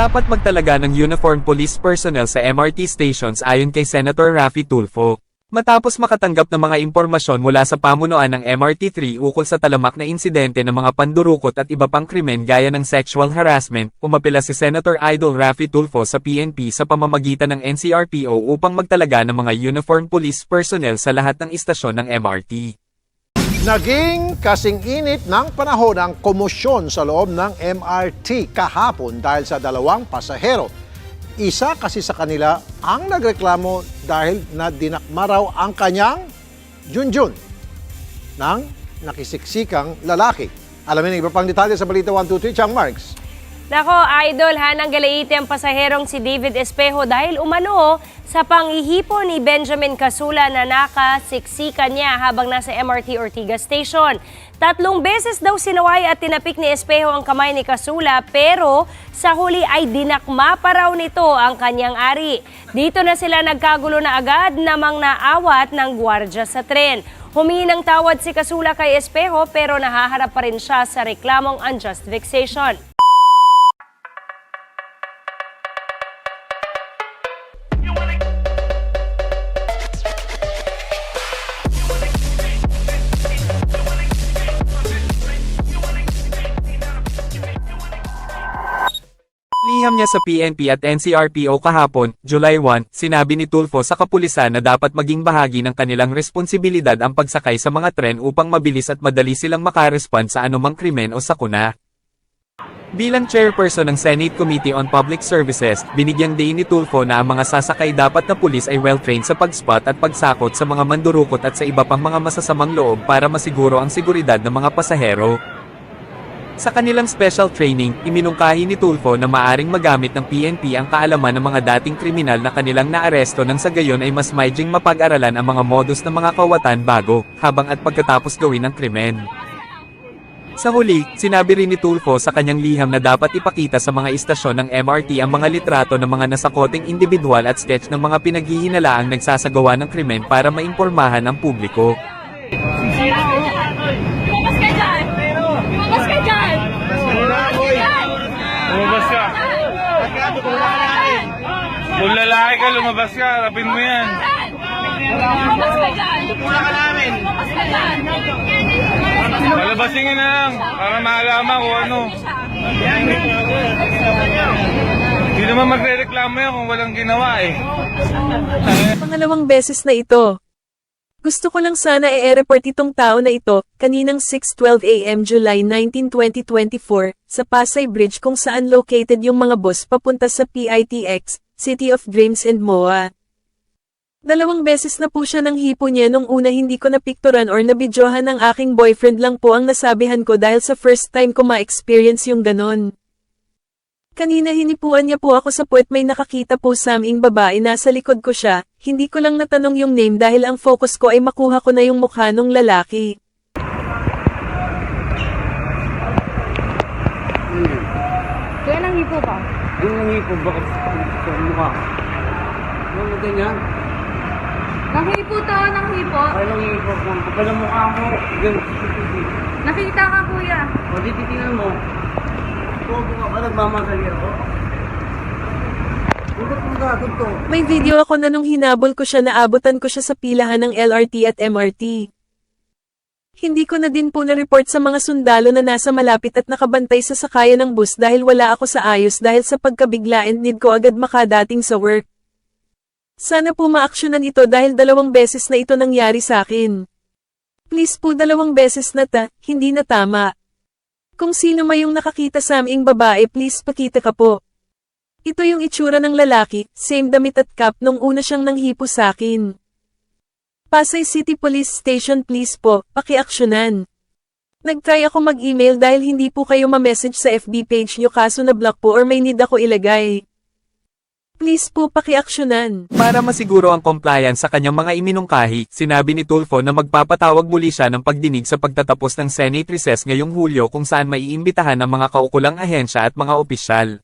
Dapat magtalaga ng uniform police personnel sa MRT stations ayon kay Senator Raffy Tulfo. Matapos makatanggap ng mga impormasyon mula sa pamunuan ng MRT3 ukol sa talamak na insidente ng mga pandurukot at iba pang krimen gaya ng sexual harassment, umapela si Senator Idol Raffy Tulfo sa PNP sa pamamagitan ng NCRPO upang magtalaga ng mga uniform police personnel sa lahat ng istasyon ng MRT. Naging kasing init ng panahon ang komosyon sa loob ng MRT kahapon dahil sa dalawang pasahero. Isa kasi sa kanila ang nagreklamo dahil na dinakma raw ang kanyang Junjun ng nakisiksikang lalaki. Alamin ang iba pang detalye sa Balita 123, Chang Marks. Nako, idol ha, nang galaiti ang pasaherong si David Espejo dahil umano sa panghihipo ni Benjamin Casula na nakasiksikan niya habang nasa MRT Ortigas Station. Tatlong beses daw sinaway at tinapik ni Espejo ang kamay ni Casula pero sa huli ay dinakma pa raw nito ang kanyang ari. Dito na sila nagkagulo na agad namang naawat ng gwardya sa tren. Humingi ng tawad si Casula kay Espejo pero nahaharap pa rin siya sa reklamong unjust vexation. Liham niya sa PNP at NCRPO kahapon, July 1, sinabi ni Tulfo sa kapulisan na dapat maging bahagi ng kanilang responsibilidad ang pagsakay sa mga tren upang mabilis at madali silang makarespond sa anumang krimen o sakuna. Bilang chairperson ng Senate Committee on Public Services, binigyang din ni Tulfo na ang mga sasakay dapat na pulis ay well-trained sa pag-spot at pagsakot sa mga mandurukot at sa iba pang mga masasamang loob para masiguro ang seguridad ng mga pasahero. Sa kanilang special training, iminungkahi ni Tulfo na maaring magamit ng PNP ang kaalaman ng mga dating kriminal na kanilang naaresto nang sa gayon ay mas maiging mapag-aralan ang mga modus ng mga kawatan bago, habang at pagkatapos gawin ang krimen. Sa huli, sinabi rin ni Tulfo sa kanyang liham na dapat ipakita sa mga istasyon ng MRT ang mga litrato ng mga nasakoting individual at sketch ng mga pinaghihinalaang nagsasagawa ng krimen para maimpormahan ang publiko. Lumabas ka dyan! Lumabas ka dyan! Lumabas ka. Kung lalaki ka, lumabas ka. Rapin mo yan. Lumabas ka dyan! Lumabas ka dyan! Palabasin ka na lang. Para malaman kung ano. Hindi naman magre-reklamo yan kung walang ginawa eh. Pangalawang beses na ito. Gusto ko lang sana i-report itong tao na ito, kaninang 6.12 a.m. July 19, 2024, sa Pasay Bridge kung saan located yung mga bus papunta sa PITX, City of Dreams and MOA. Dalawang beses na po siya ng hipo niya nung una hindi ko napikturan or nabidyohan ng aking boyfriend lang po ang nasabihan ko dahil sa first time ko ma-experience yung ganon. Kanina hinipuan niya po ako sa puwet may nakakita po saming babae nasa likod ko siya, hindi ko lang natanong yung name dahil ang focus ko ay makuha ko na yung mukha nung lalaki. Kaya nang hipo ka? Yung nangipo, bakit sa mukha? Ano ganyan? Nang hipo to, nang hipo. Ay, nangipo ko. Kapag ang mukha mo, yun. Nakita ka kuya. O, di titingnan mo. Pogo ka ba? Nagmamadali ako? Mo. May video ako na nung hinabol ko siya naabutan ko siya sa pilahan ng LRT at MRT. Hindi ko na din po na-report sa mga sundalo na nasa malapit at nakabantay sa sakayan ng bus dahil wala ako sa ayos dahil sa pagkabigla and need ko agad makadating sa work. Sana po maaksyonan ito dahil dalawang beses na ito nangyari sa akin. Please po dalawang beses na ta, hindi na tama. Kung sino may nakakita sa aming babae please pakita ka po. Ito yung itsura ng lalaki, same damit at cap nung una siyang nanghipo sa akin. Pasay City Police Station please po, pakiaksyonan. Nagtry ako mag-email dahil hindi po kayo ma-message sa FB page nyo kaso na-block po or may need ako ilagay. Please po pakiaksyonan. Para masiguro ang compliance sa kanyang mga iminungkahi, sinabi ni Tulfo na magpapatawag muli siya ng pagdinig sa pagtatapos ng Senate recess ngayong Hulyo kung saan maiimbitahan ang mga kaukulang ahensya at mga opisyal.